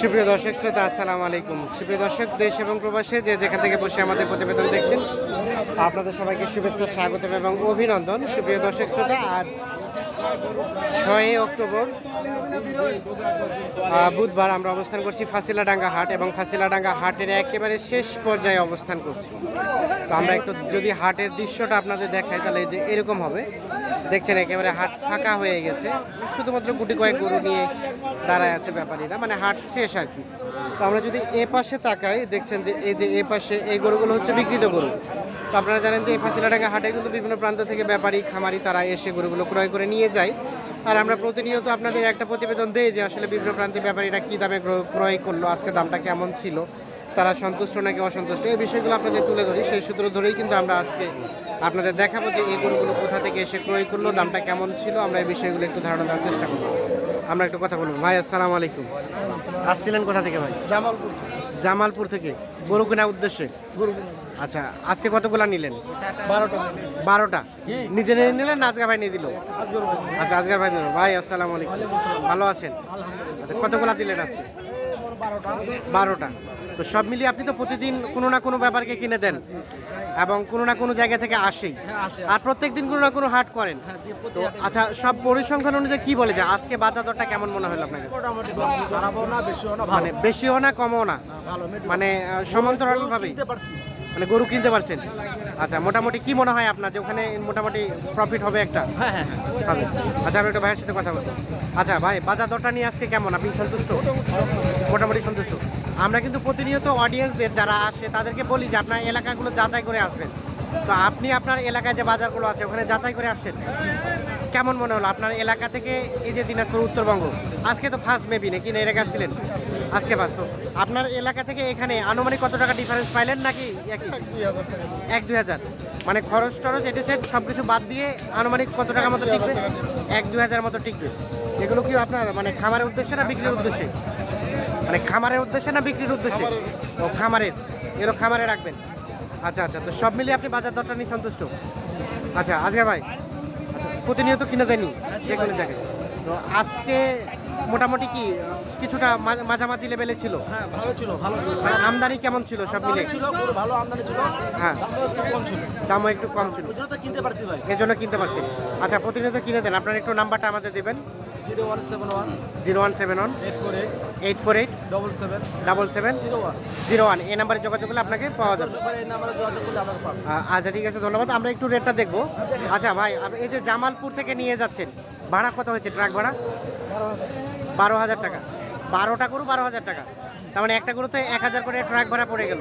সুপ্রিয় দর্শক, শ্রোতা, আসসালামু আলাইকুম। সুপ্রিয় দর্শক, দেশ এবং প্রবাসে যে যেখান থেকে বসে আমাদের প্রতিবেদন দেখছেন আপনাদের সবাইকে শুভেচ্ছা, স্বাগতম এবং অভিনন্দন। সুপ্রিয় দর্শক শ্রোতা, আজ ছয়ই অক্টোবর বুধবার আমরা অবস্থান করছি ফাসিলাডাঙ্গা হাট এবং ফাসিলাডাঙ্গা হাটের একেবারে শেষ পর্যায়ে অবস্থান করছি। তো আমরা একটু যদি হাটের দৃশ্যটা আপনাদের দেখাই, তাহলে যে এরকম হবে। দেখছেন, একেবারে হাট ফাঁকা হয়ে গেছে। শুধুমাত্র গুটি কয়েক গরু নিয়ে দাঁড়ায় আছে ব্যাপারীরা মানে হাট শেষ আর কি। তো আমরা যদি এ পাশে তাকাই, দেখছেন যে এই যে এ পাশে এই গরুগুলো হচ্ছে বিকৃত গরু। তো আপনারা জানেন যে এই ফাঁসিলাডাঙ্গা হাটে কিন্তু বিভিন্ন প্রান্ত থেকে ব্যাপারী, খামারি তারা এসে গরুগুলো ক্রয় করে নিয়ে যায়। আর আমরা প্রতিনিয়ত আপনাদের একটা প্রতিবেদন দেই যে আসলে বিভিন্ন প্রান্তে ব্যাপারীরা কী দামে ক্রয়- ক্রয় করল, আজকে দামটা কেমন ছিল, তারা সন্তুষ্ট নাকি অসন্তুষ্ট, এই বিষয়গুলো আপনাদের তুলে ধরি। সেই সূত্র ধরেই কিন্তু আমরা আজকে আপনাদের দেখাবো যে এই গরুগুলো কোথা থেকে এসে ক্রয় করল, দামটা কেমন ছিল, আমরা এই বিষয়গুলো একটু ধারণা দেওয়ার চেষ্টা করব। আমরা একটা কথা বলব। ভাই আসসালামু আলাইকুম। আসছিলেন কোথা থেকে ভাই? জামালপুর। জামালপুর থেকে। গরু কেনার উদ্দেশ্যে? গরু আচ্ছা আজকে কতগুলা নিলেন? বারোটা। বারোটা? নিজে নিয়ে নিলেন না আজকে ভাই নিয়ে দিল? আচ্ছা আজকের ভাই দিল ভাই আসসালাম আলাইকুম। ভালো আছেন? আচ্ছা কতগুলা দিলেন আজকে? বারোটা। তো সব মিলিয়ে আপনি তো প্রতিদিন কোনো না কোনো ব্যাপারকে কিনে দেন এবং কোনো না কোনো জায়গা থেকে আসেই আর প্রত্যেক দিন কোনো না কোনো হাট করেন। তো আচ্ছা সব পরিসংখ্যান অনুযায়ী কি বলে যে আজকে বাজার দরটা কেমন মনে হলো আপনাকে মানে বেশিও না কমও না? মানে আহ, সমান্তরালভাবেই মানে গরু কিনতে পারছেন? আচ্ছা মোটামুটি কি মনে হয় আপনার যে ওখানে মোটামুটি প্রফিট হবে একটা? হ্যাঁ হ্যাঁ হবে। আচ্ছা আমি একটা ভাইয়ের সাথে কথা বলব আচ্ছা ভাই বাজার দরটা নিয়ে আজকে কেমন? আপনি সন্তুষ্ট। মোটামুটি সন্তুষ্ট? আমরা কিন্তু প্রতিনিয়ত অডিয়েন্সদের যারা আসে, তাদেরকে বলি যে আপনার এলাকাগুলো যাচাই করে আসবেন। তো আপনি আপনার এলাকায় যে বাজারগুলো আছে, ওখানে যাচাই করে আসছেন। কেমন মনে হলো আপনার এলাকা থেকে এই যে দিনাজপুর, উত্তরবঙ্গ? আজকে তো ফার্স্ট মেবি নাকি না এর আগে আজকে ফার্স্ট তো। আপনার এলাকা থেকে এখানে আনুমানিক কত টাকা ডিফারেন্স পাইলেন নাকি এক দুই হাজার। মানে খরচ টরচ এটি সেট সব কিছু বাদ দিয়ে আনুমানিক কত টাকা মতো টিকবে? এক দুই হাজার মতো টিকবে। এগুলো কি আপনার মানে খামারের উদ্দেশ্যে না বিক্রির উদ্দেশ্যে? মানে খামারের উদ্দেশ্যে না বিক্রির উদ্দেশ্যে? ও খামারের। এগুলো খামারে রাখবেন। আচ্ছা আচ্ছা তো সব মিলিয়ে আপনি বাজার দরটা নিয়ে সন্তুষ্ট? আচ্ছা আজকে ভাই আচ্ছা, প্রতিনিয়ত কিনে দেয়নি যে কোনো জায়গায়। তো আজকে মোটামুটি কি কিছুটা মাঝামাঝি লেভেলে ছিল? হ্যাঁ ভালো ছিল ভালো ছিল। মানে আমদানি কেমন ছিল সব মিলে ছিল ভালো আমদানি ছিল। হ্যাঁ। দামও একটু কম ছিল। দামও একটু কম ছিল। ওই জন্য তো কিনতে পারছি ভাই। এই জন্য কিনতে পারছি। আচ্ছা প্রতিনিয়ত কিনে দেন। আপনার একটু নাম্বারটা আমাদের দেবেন। Zero one seven one zero one seven one eight four eight eight four eight double seven double seven zero one zero one এই নাম্বারে যোগাযোগ করলে আপনাকে পাওয়া যাবে। এই নাম্বারে যোগাযোগ করলে আপনার পাবেন। আচ্ছা ঠিক আছে ধন্যবাদ। আমরা একটু রেটটা দেখব। আচ্ছা ভাই এই যে জামালপুর থেকে নিয়ে যাচ্ছেন ভাড়া কত হয়েছে ট্রাক ভাড়া? বারো হাজার টাকা। বারোটা গরু বারো হাজার টাকা। তার মানে একটা গরুতে এক হাজার করে ট্রাক ভাড়া পড়ে গেল।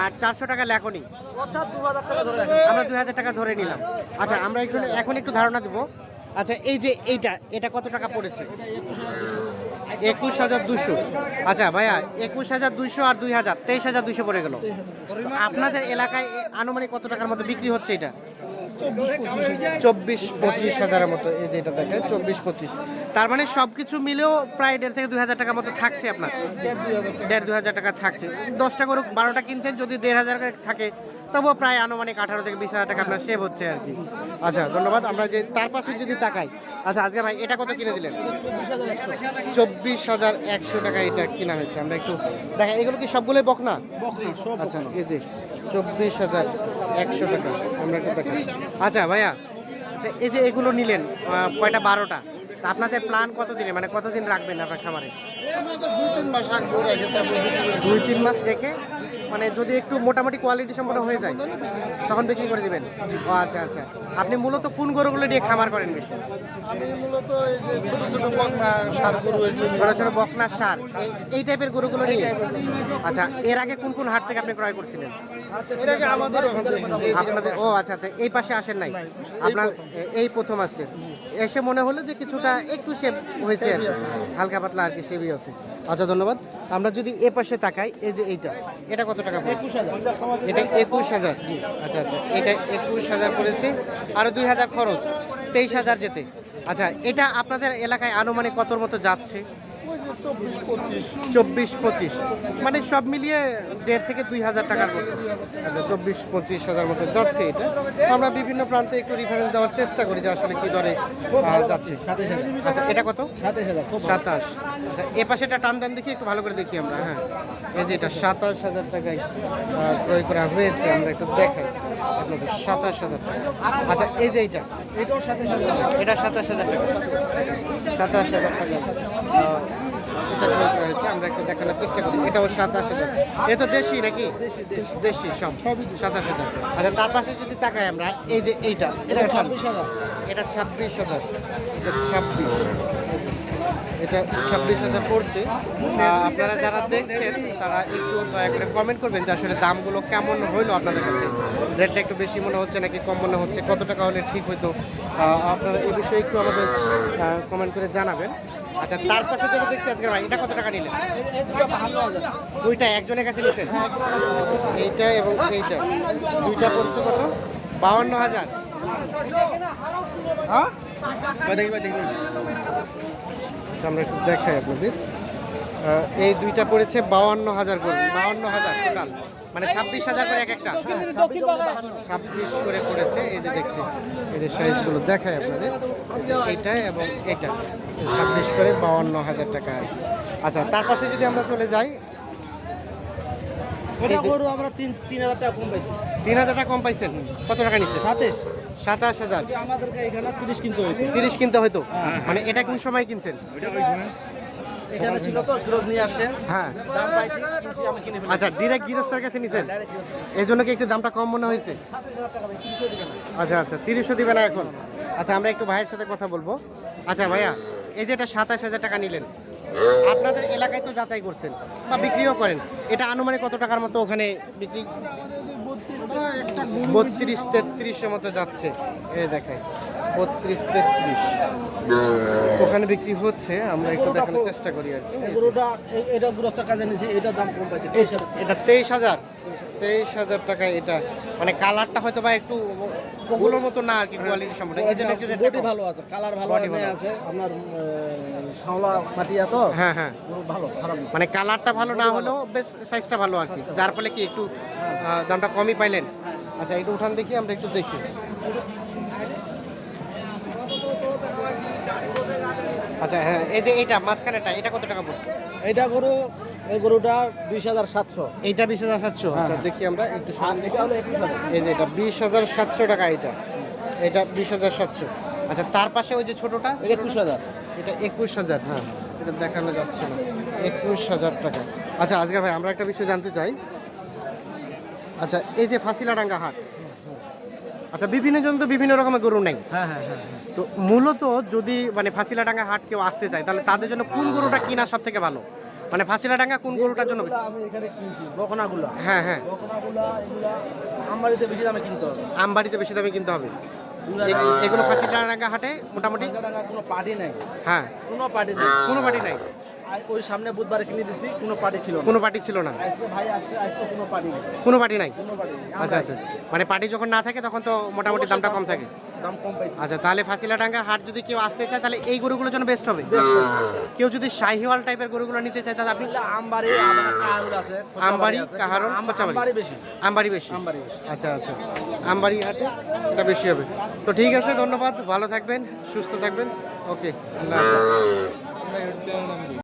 আর চারশো টাকা লেখনি। অর্থাৎ দু হাজার টাকা ধরে আমরা দুই হাজার টাকা ধরে নিলাম। আচ্ছা আমরা একটু এখন একটু ধারণা দেবো। আচ্ছা এই যে এইটা এটা কত টাকা পড়েছে? একুশ হাজার দুশো। আচ্ছা ভাইয়া একুশ হাজার দুইশো আর দুই হাজার তেইশ হাজার দুইশো পড়ে গেল। আপনাদের এলাকায় আনুমানিক কত টাকার মতো বিক্রি হচ্ছে এটা? চব্বিশ পঁচিশ হাজারের মতো এই যে এটা দেখে চব্বিশ পঁচিশ। তার মানে সব কিছু মিলেও প্রায় দেড় থেকে দুই হাজার টাকার মতো থাকছে আপনার? দেড় দুই হাজার টাকা। থাকছে। দশটা গরু বারোটা কিনছেন যদি দেড় হাজার থাকে তবুও প্রায় আনুমানিক আঠারো থেকে বিশ হাজার টাকা আপনার সেভ হচ্ছে আর কি। আচ্ছা ধন্যবাদ। আমরা যে তার পাশে যদি তাকাই আচ্ছা আজকে ভাই এটা কত কিনে দিলেন? চব্বিশ হাজার একশো টাকা এটা কিনা হয়েছে। আমরা একটু দেখা এগুলো কি সবগুলোই বকনা আচ্ছা এই যে চব্বিশ হাজার একশো টাকা। আমরা একটু দেখাই। আচ্ছা ভাইয়া আচ্ছা এই যে এগুলো নিলেন কয়টা? বারোটা। আপনাদের প্ল্যান কত দিনে? মানে কতদিন রাখবেন আপনার খামারে? দুই তিন মাস রাখব দুই তিন মাস রেখে মানে যদি একটু মোটামুটি কোয়ালিটি সম্পন্ন হয়ে যায় তখন বিক্রি করে দিবেন। ও আচ্ছা আচ্ছা। আপনি মূলত কোন গরুগুলো নিয়ে খামার করেন বেশি? আমি মূলত এই যে ছোট ছোট বকনা সার গরু এগুলো ছোট ছোট বকনার সার। এই- টাইপের গরুগুলো নিয়ে আচ্ছা এর আগে কোন কোন হাট থেকে আপনি ক্রয় করছিলেন? আচ্ছা ঠিক আছে আমাদের ওখান থেকে যে আপনাদের ও আচ্ছা আচ্ছা এই পাশে আসেন নাই? আপনার এই প্রথম আসলেন। এসে মনে হলো যে কিছুটা একটু শেপ হয়েছে আর কি। হালকা পাতলা আর কি শেপই আছে। আচ্ছা ধন্যবাদ। আমরা যদি এ পাশে তাকাই এই যে এইটা এটা কত টাকা পড়েছে? এটা একুশ হাজার। আচ্ছা আচ্ছা এটা একুশ হাজার পড়েছে। আর দুই হাজার খরচ তেইশ হাজার যেতে। আচ্ছা এটা আপনাদের এলাকায় আনুমানিক কতর মতো যাচ্ছে? চব্বিশ পঁচিশ। মানে সব মিলিয়ে দেড় থেকে দুই হাজার টাকার মতো। আচ্ছা চব্বিশ পঁচিশ হাজার মতো যাচ্ছে এটা। আমরা বিভিন্ন প্রান্তে একটু রিফারেন্স দেওয়ার চেষ্টা করি যে আসলে কি দরে যাচ্ছে। আচ্ছা এটা কত? সাতাশ আচ্ছা এ পাশে এটা টান দেন দেখি একটু ভালো করে দেখি আমরা হ্যাঁ। এই যে এটা সাতাশ হাজার টাকায় ক্রয় করা হয়েছে আমরা একটু দেখাই। আপনাদের সাতাশ হাজার টাকা। আচ্ছা এই যে এইটা। এটাও এটা সাতাশ হাজার টাকা। সাতাশ হাজার টাকা। এটা করা আমরা একটু দেখানোর চেষ্টা করি। এটাও সাতাশ হাজার এ তো দেশি নাকি? দেশি সব। সাতাশ হাজার আচ্ছা তার পাশে যদি তাকাই আমরা এই যে এইটা। এটা ছাব্বিশ হাজার। এটা ছাব্বিশ হাজার। এটা ছাব্বিশ। এটা ছাব্বিশ হাজার পড়ছে। আপনারা যারা দেখছেন তারা একটু দয়া করে কমেন্ট করবেন যে আসলে দামগুলো কেমন হইল আপনাদের কাছে। রেটটা একটু বেশি মনে হচ্ছে নাকি কম মনে হচ্ছে? কত টাকা হলে ঠিক হইতো? আপনারা এই বিষয়ে একটু আমাদের কমেন্ট করে জানাবেন। আচ্ছা তার পাশে যেটা দেখছি আজকে ভাই এটা কত টাকা নিলেন? দুইটা একজনের কাছে আচ্ছা, এইটা এবং এইটা। দুইটা পড়ছে কত? বাউন্ন হাজার। হ্যাঁ? আচ্ছা, আমরা একটু দেখাই আপনাদের। এই দুইটা পড়েছে বাউান্ন হাজার করে বাউান্ন হাজার টোটাল মানে ছাব্বিশ হাজার করে এক একটা। ছাব্বিশ করে পড়েছে এই যে দেখছি এই যে সাইজগুলো দেখায় আপনাদের। এটা এবং এটা ছাব্বিশ করে বাউান্ন হাজার টাকা। আচ্ছা তার পাশে যদি আমরা চলে যাই এটা গরু আমরা তিন তিন হাজার টাকা কম পাইছি। তিন হাজার টাকা কম পাইছেন? কত টাকা নিচ্ছে সাতাশ। সাতাশ হাজার। আমাদেরকে এখানে তিরিশ কিনতে হইতো। তিরিশ কিনতে হয়তো মানে এটা কোন সময় কিনছেন? এখানে ছিল তো গ্রোজ নিয়ে আসে। হ্যাঁ। দাম পাইছি কিনছি আমি কিনে ফেলি আচ্ছা কাছে নিছেন? এই জন্য কি একটু দামটা কম মনে হয়েছে? আচ্ছা আচ্ছা তিরিশও দিবে না এখন। আচ্ছা আমরা একটু ভাইয়ের সাথে কথা বলব। আচ্ছা ভাইয়া এই যে এটা সাতাশ হাজার টাকা নিলেন আপনাদের এলাকায় তো যাচাই করছেন বা বিক্রিও করেন এটা আনুমানিক কত টাকার মতো ওখানে বিক্রি? বত্রিশ তেত্রিশের মতো যাচ্ছে। এ দেখাই বত্রিশ তেত্রিশ। ওখানে বিক্রি হচ্ছে আমরা একটু দেখানোর চেষ্টা করি আর কি। এটা কাজে নিয়েছি এটা দাম কম এটা তেইশ হাজার। তেইশ হাজার টাকা এটা। মানে কালারটা হয়তো বা একটু ওগুলোর মতো না আর কি কোয়ালিটি সম্পর্কে। এই জন্য একটু বডি ভালো আছে কালার ভালো আছে আপনার শাওলা মাটিয়া তো? হ্যাঁ হ্যাঁ। ভালো খারাপ মানে কালারটা ভালো না হলেও বেশ সাইজটা ভালো আর কি যার ফলে কি একটু দামটা কমই পাইলেন। আচ্ছা একটু উঠান দেখি আমরা একটু দেখি। আচ্ছা হ্যাঁ এই যে মাঝখানেটা এটা কত টাকা পড়ছে? গরু এই গরুটা বিশ হাজার সাতশো। এইটা বিশ হাজার সাতশো? হ্যাঁ, আচ্ছা হ্যাঁ। দেখি আমরা একটু দেখি। হলো একুশ হাজার এই যে এটা বিশ হাজার সাতশো টাকা এটা। এটা বিশ হাজার সাতশো। আচ্ছা তার পাশে ওই যে ছোটটা? একুশ হাজার। এটা একুশ হাজার। হ্যাঁ। এটা দেখানো যাচ্ছে না। একুশ হাজার টাকা। আচ্ছা আজকে ভাই আমরা একটা বিষয় জানতে চাই। আচ্ছা এই যে ফাঁসিলাডাঙ্গা হাট। আচ্ছা বিভিন্ন জন তো বিভিন্ন রকমের গরু নেই হ্যাঁ হ্যাঁ হ্যাঁ। তো মূলত যদি মানে ফাঁসিলাডাঙ্গা হাট কেউ আসতে চায় তাহলে তাদের জন্য কোন গরুটা কিনা সব থেকে ভালো? মানে ফাঁসিলাডাঙ্গা কোন গরুটার জন্য আমি এখানে কিনছি বকনাগুলা। হ্যাঁ হ্যাঁ। বকনাগুলা এগুলা আমবাড়িতে বেশি দামে কিনতে হবে। আমবাড়িতে বেশি দামে কিনতে হবে? এগুলো ফাঁসিলাডাঙ্গা হাটে মোটামুটি? কোনো পার্টি নাই। হ্যাঁ। কোনো পার্টি নেই। কোনো পার্টি নাই? ওই সামনে বুধবারে কিনে দিছি কোনো পার্টি ছিল কোনো পার্টি ছিল না? আজকে ভাই আসছে আজকে কোনো পার্টি নেই। কোনো পার্টি নাই? কোনো পার্টি নেই। আচ্ছা আচ্ছা। মানে পার্টি যখন না থাকে তখন তো মোটামুটি দামটা কম থাকে। দাম কম পাইছি। আচ্ছা তাহলে ফাঁসিলাডাঙ্গা হাট যদি কেউ আসতে চায় তাহলে এই গরুগুলোর জন্য বেস্ট হবে? বেশ কেউ যদি শাহিওয়াল টাইপের গরুগুলো নিতে চায় তাহলে আপনি আমবাড়ি কাহারুল আছে আমবাড়ি। কাহারুল, আমবাড়ি বেশি। আমবাড়ি বেশি। আমবাড়ি বেশি। আচ্ছা আচ্ছা। আমবাড়ি হাটে এটা বেশি হবে। তো ঠিক আছে ধন্যবাদ। ভালো থাকবেন সুস্থ থাকবেন। ওকে আল্লাহ হাফেজ।